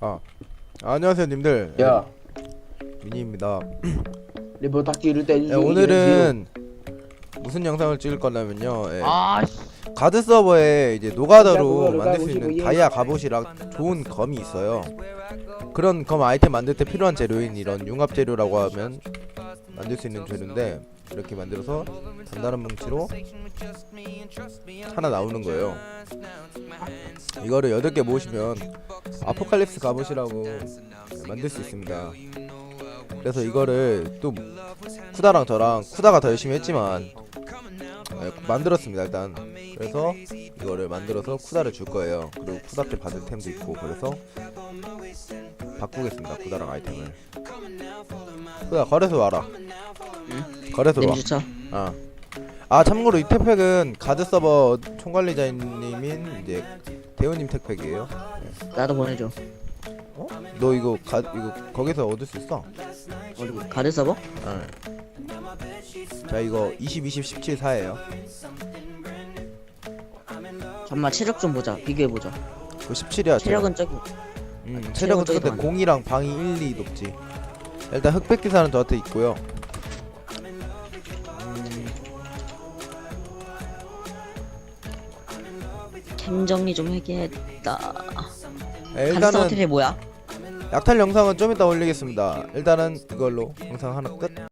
아 안녕하세요 님들. 야, 미니입니다. 리버 닭띠를 때리지. 예, 오늘은 무슨 영상을 찍을 거냐면요 예, 아, 가드 서버에 이제 노가다로 만들 수 있는 다이아 갑옷이랑 좋은 검이 있어요. 그런 검 아이템 만들 때 필요한 재료인 이런 융합 재료라고 하면 만들 수 있는 재료인데 이렇게 만들어서 단단한 뭉치로 하나 나오는 거예요. 이거를 8개 모으시면 아포칼립스 갑옷이라고 만들 수 있습니다. 그래서 이거를 또 쿠다랑 저랑 쿠다가 더 열심히 했지만 네, 만들었습니다 일단. 그래서 이거를 만들어서 쿠다를 줄 거예요. 그리고 쿠다 때 받을 템도 있고 그래서 바꾸겠습니다 쿠다랑 아이템을 쿠다 거래소 와라 거래소로 와 냄주차. 아. 아 참고로 이 택팩은 가드 서버 총관리자님인 이제 대우님 택팩이에요. 나도 보내줘. 어? 너 이거 가 이거 거기서 얻을 수 있어? 어디 가드 서버? 응. 자 이거 20, 20, 17 4예요. 잠만 체력 좀 보자. 비교해 보자. 그 17이야. 체력은 저기. 음, 체력은 체력은 근데. 공이랑 방이 1, 2 높지. 일단 흑백 기사는 저한테 있고요. 음, 캠 정리 좀 해야겠다. 네, 일단은 뭐야? 약탈 영상은 좀 이따 올리겠습니다. 일단은 이걸로 영상 하나 끝.